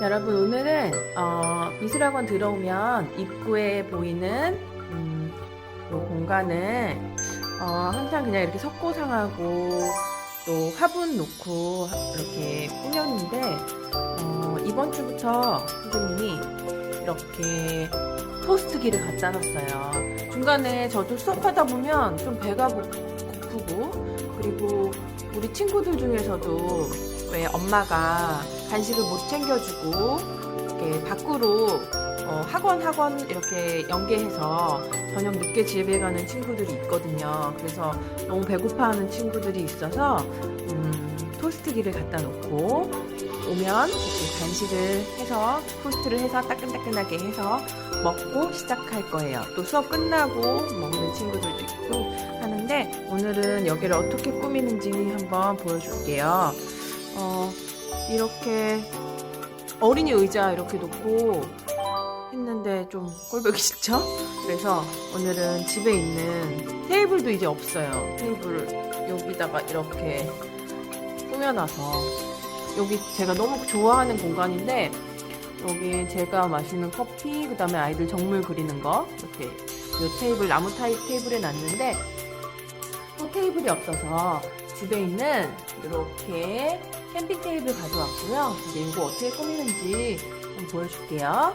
여러분 오늘은 어, 미술학원 들어오면 입구에 보이는 음, 이 공간을 어, 항상 그냥 이렇게 석고상하고 또 화분 놓고 이렇게 꾸몄는데 어, 이번 주부터 선생님이 이렇게 토스트기를 갖다 놨어요. 중간에 저도 수업하다 보면 좀 배가 고- 고프고 그리고 우리 친구들 중에서도 왜 엄마가 간식을 못 챙겨주고 이렇게 밖으로 어, 학원 학원 이렇게 연계해서 저녁 늦게 집에 가는 친구들이 있거든요. 그래서 너무 배고파하는 친구들이 있어서 음, 토스트기를 갖다 놓고 오면 이렇게 간식을 해서 토스트를 해서 따끈따끈하게 해서 먹고 시작할 거예요. 또 수업 끝나고 먹는 친구들도 있고 오늘은 여기를 어떻게 꾸미는지 한번 보여줄게요. 어, 이렇게 어린이 의자 이렇게 놓고 했는데 좀 꼴보기 싫죠? 그래서 오늘은 집에 있는 테이블도 이제 없어요. 테이블 여기다가 이렇게 꾸며놔서 여기 제가 너무 좋아하는 공간인데 여기 제가 마시는 커피 그 다음에 아이들 정물 그리는 거 이렇게 이 테이블 나무 타입 테이블에 놨는데 또 테이블이 없어서 집에 있는 이렇게 캠핑 테이블 가져왔고요. 이제 이거 어떻게 꾸미는지 좀 보여줄게요.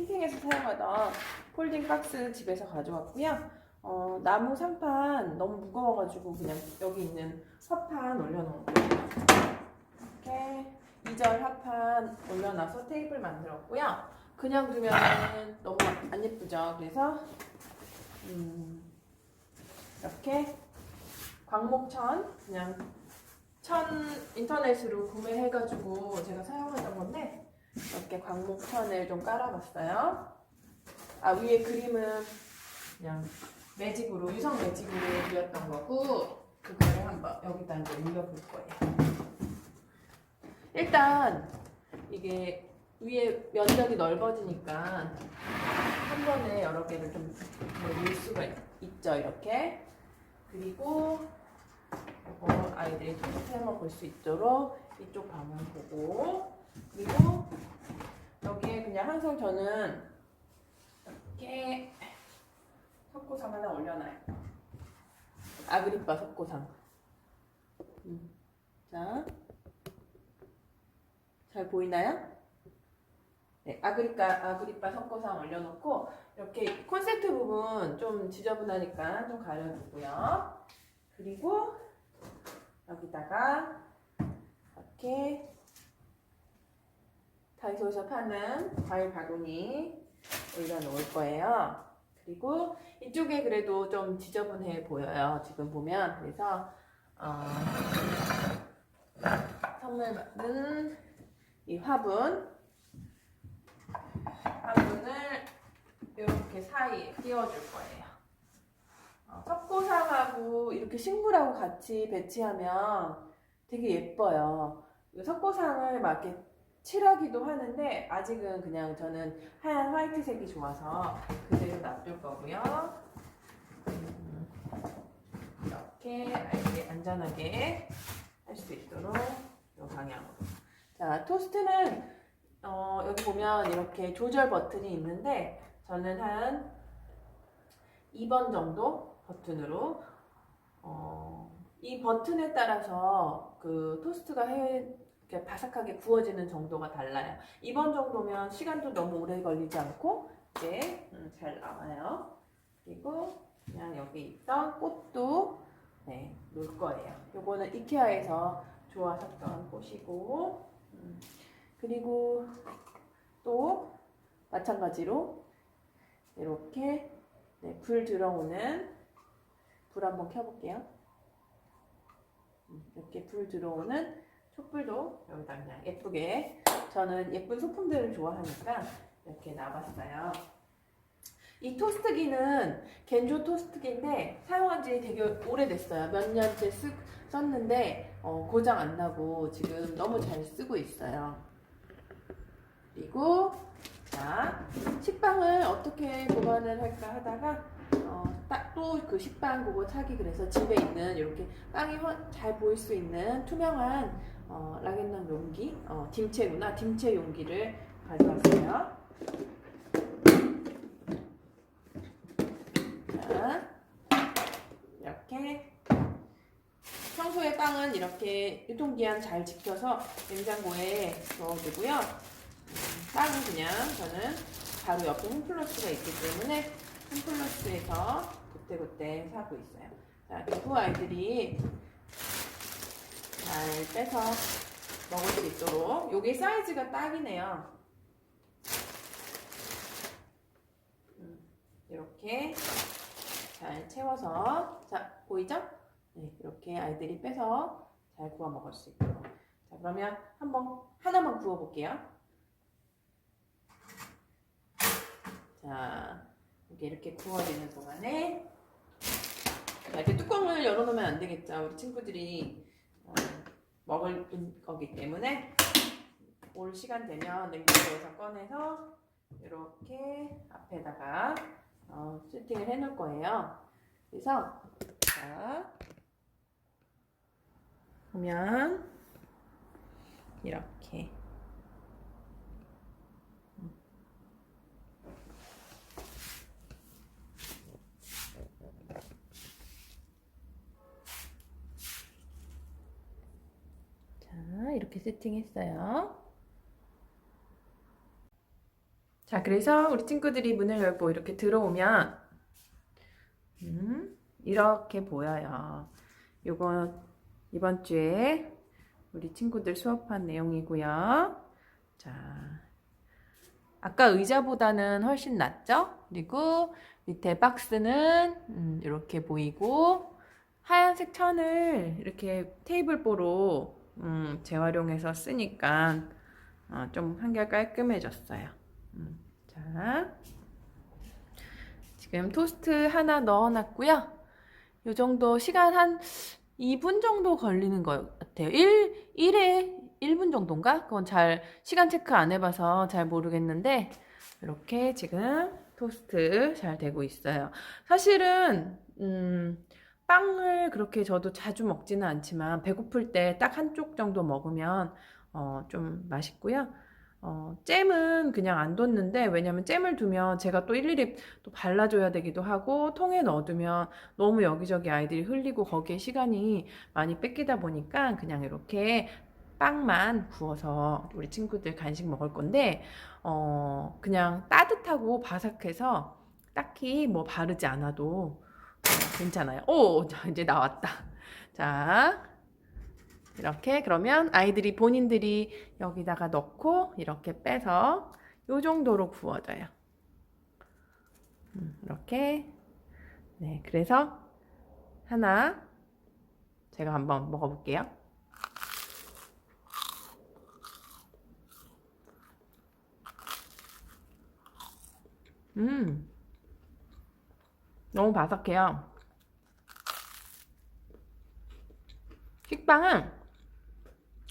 캠핑, 캠핑에서 사용하던 폴딩 박스 집에서 가져왔고요. 어, 나무 상판 너무 무거워가지고 그냥 여기 있는 화판 올려놓은 거예요. 이렇게 이절 화판 올려놔서 테이블 만들었고요. 그냥 두면 너무 안 예쁘죠. 그래서 음, 이렇게 광목천 그냥 천 인터넷으로 구매해가지고 제가 사용하던 건데 이렇게 광목천을 좀 깔아봤어요. 아 위에 그림은 그냥 매직으로 유성 매직으로 그렸던 거고 그거를 한번 여기다 이제 올려볼 거예요. 일단 이게 위에 면적이 넓어지니까 한 번에 여러 개를 좀 넣을 수가 있- 있죠 이렇게 그리고 아이들이 토스트 해 먹을 수 있도록 이쪽 방을 보고 그리고 그냥 항상 저는 이렇게 석고상 하나 올려놔요. 아그리빠 석고상. 음. 자, 잘 보이나요? 네, 아그리빠 아그리빠 석고상 올려놓고 이렇게 콘센트 부분 좀 지저분하니까 좀 가려주고요. 그리고 여기다가 이렇게 다이소에서 파는 과일 바구니 올려놓을 거예요. 그리고 이쪽에 그래도 좀 지저분해 보여요. 지금 보면 그래서 어, 선물 받은 이 화분 화분을 이렇게 사이에 띄워줄 거예요. 어, 석고상하고 이렇게 식물하고 같이 배치하면 되게 예뻐요. 이 석고상을 막 이렇게 칠하기도 하는데 아직은 그냥 저는 하얀 화이트색이 좋아서 그대로 놔둘 거고요. 음, 이렇게 안전하게 할 수 있도록 이 방향으로. 자, 토스트는 어, 여기 보면 이렇게 조절 버튼이 있는데 저는 한 2번 정도 버튼으로 어, 이 버튼에 따라서 그 토스트가 해, 이렇게 바삭하게 구워지는 정도가 달라요. 2번 정도면 시간도 너무 오래 걸리지 않고 이제 음, 잘 나와요. 그리고 그냥 여기 있던 꽃도 네, 놓을 거예요. 요거는 이케아에서 좋아하셨던 꽃이고 음, 그리고 또 마찬가지로 이렇게 네, 불 들어오는 불 한번 켜볼게요. 음. 이렇게 불 들어오는 촛불도 여기다 그냥 예쁘게 저는 예쁜 소품들을 좋아하니까 이렇게 놔봤어요. 이 토스트기는 겐조 토스트기인데 사용한 지 되게 오래됐어요. 몇 년째 쓰, 썼는데 어, 고장 안 나고 지금 너무 잘 쓰고 있어요. 그리고 자 식빵을 어떻게 보관을 할까 하다가 어, 또 그 식빵 그거 차기 그래서 집에 있는 이렇게 빵이 확잘 보일 수 있는 투명한 어, 라겐넌 용기, 어, 딤체구나 딤체 용기를 가져왔어요. 자, 이렇게 평소에 빵은 이렇게 유통기한 잘 지켜서 냉장고에 넣어두고요. 음, 빵은 그냥 저는 바로 옆에 홈플러스가 있기 때문에 홈플러스에서 그때그때 사고 있어요. 자, 그리고 아이들이 잘 빼서 먹을 수 있도록 요게 사이즈가 딱이네요. 음, 이렇게 잘 채워서 자 보이죠? 네, 이렇게 아이들이 빼서 잘 구워 먹을 수 있도록. 자 그러면 한번 하나만 구워 볼게요. 자 이렇게 구워지는 동안에 자, 이렇게 뚜껑을 열어놓으면 안 되겠죠. 우리 친구들이 어, 먹을 거기 때문에 올 시간 되면 냉장고에서 꺼내서 이렇게 앞에다가 어, 세팅을 해 놓을 거예요. 그래서 자 보면 이렇게 자 이렇게 세팅했어요. 자, 그래서 우리 친구들이 문을 열고 이렇게 들어오면, 음, 이렇게 보여요. 요건 이번 주에 우리 친구들 수업한 내용이고요. 자, 아까 의자보다는 훨씬 낫죠? 그리고 밑에 박스는 음, 이렇게 보이고, 하얀색 천을 이렇게 테이블보로 음, 재활용해서 쓰니까 어, 좀 한결 깔끔해졌어요. 음, 자, 지금 토스트 하나 넣어놨고요. 요 정도 시간 한 2분 정도 걸리는 것 같아요. 1, 1에 1분 정도인가? 그건 잘 시간 체크 안 해봐서 잘 모르겠는데 이렇게 지금 토스트 잘 되고 있어요. 사실은 음, 빵을 그렇게 저도 자주 먹지는 않지만 배고플 때 딱 한쪽 정도 먹으면 어, 좀 맛있고요. 어, 잼은 그냥 안 뒀는데 왜냐면 잼을 두면 제가 또 일일이 또 발라줘야 되기도 하고 통에 넣어두면 너무 여기저기 아이들이 흘리고 거기에 시간이 많이 뺏기다 보니까 그냥 이렇게 빵만 구워서 우리 친구들 간식 먹을 건데 어, 그냥 따뜻하고 바삭해서 딱히 뭐 바르지 않아도 어, 괜찮아요. 오, 자, 이제 나왔다. 자, 이렇게 그러면 아이들이 본인들이 여기다가 넣고 이렇게 빼서 요 정도로 구워져요. 음, 이렇게 네 그래서 하나 제가 한번 먹어볼게요. 음 너무 바삭해요. 식빵은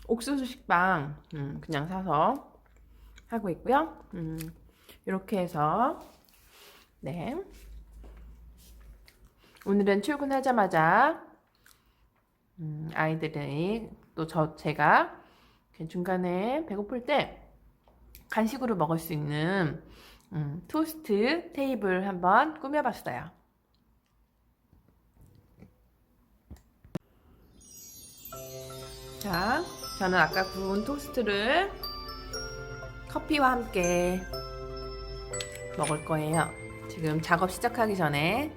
옥수수 식빵 음, 그냥 사서 하고 있고요. 음, 이렇게 해서 네 오늘은 출근하자마자 음, 아이들이 또 저 제가 중간에 배고플 때 간식으로 먹을 수 있는 음, 토스트 테이블 한번 꾸며봤어요. 자, 저는 아까 구운 토스트를 커피와 함께 먹을 거예요. 지금 작업 시작하기 전에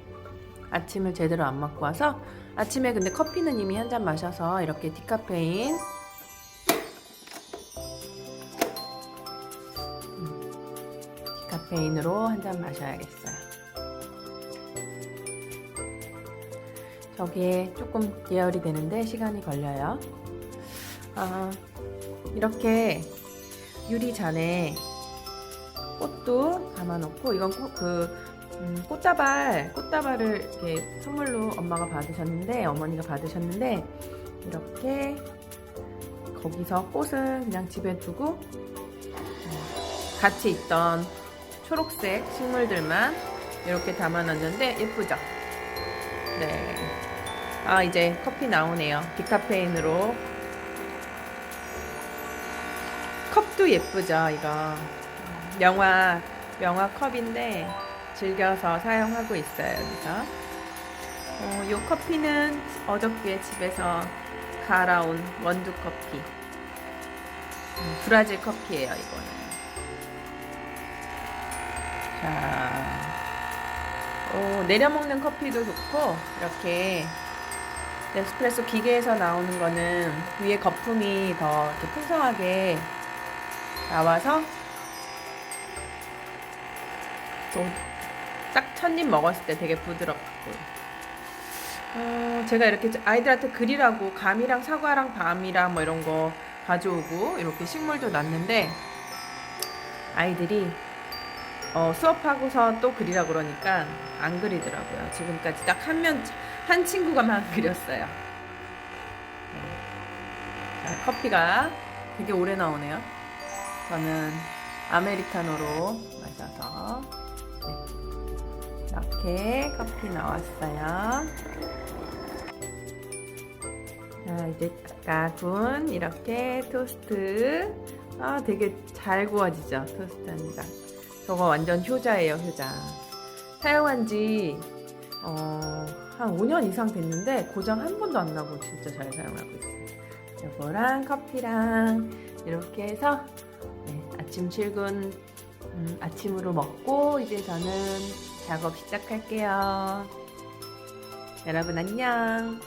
아침을 제대로 안 먹고 와서 아침에 근데 커피는 이미 한 잔 마셔서 이렇게 디카페인 음, 디카페인으로 한 잔 마셔야겠어요. 저게 조금 예열이 되는데 시간이 걸려요. 아, 이렇게 유리잔에 꽃도 담아놓고 이건 꽃, 그 음, 꽃다발 꽃다발을 이렇게 선물로 엄마가 받으셨는데 어머니가 받으셨는데 이렇게 거기서 꽃을 그냥 집에 두고 어, 같이 있던 초록색 식물들만 이렇게 담아놨는데 예쁘죠? 네. 아 이제 커피 나오네요. 디카페인으로 컵도 예쁘죠 이거. 명화 명화 컵인데 즐겨서 사용하고 있어요 여기서. 어, 이 커피는 어저께 집에서 갈아온 원두 커피. 음, 브라질 커피예요 이거는. 자, 어, 내려 먹는 커피도 좋고 이렇게 에스프레소 기계에서 나오는 거는 위에 거품이 더 풍성하게 나와서 또딱첫 입 먹었을 때 되게 부드럽고 어, 제가 이렇게 아이들한테 그리라고 감이랑 사과랑 밤이랑 뭐 이런 거 가져오고 이렇게 식물도 놨는데 아이들이 어, 수업하고서 또 그리라 그러니까 안 그리더라고요. 지금까지 딱한 면, 한 친구가만 그렸어요. 네. 자, 커피가 되게 오래 나오네요. 저는 아메리카노로 마셔서. 네. 이렇게 커피 나왔어요. 자, 이제 구운 이렇게 토스트. 아, 되게 잘 구워지죠, 토스트입니다. 저거 완전 효자예요, 효자. 사용한 지, 어, 한 5년 이상 됐는데, 고장 한 번도 안 나고 진짜 잘 사용하고 있어요. 요거랑 커피랑 이렇게 해서, 네, 아침 출근, 음, 아침으로 먹고, 이제 저는 작업 시작할게요. 여러분 안녕.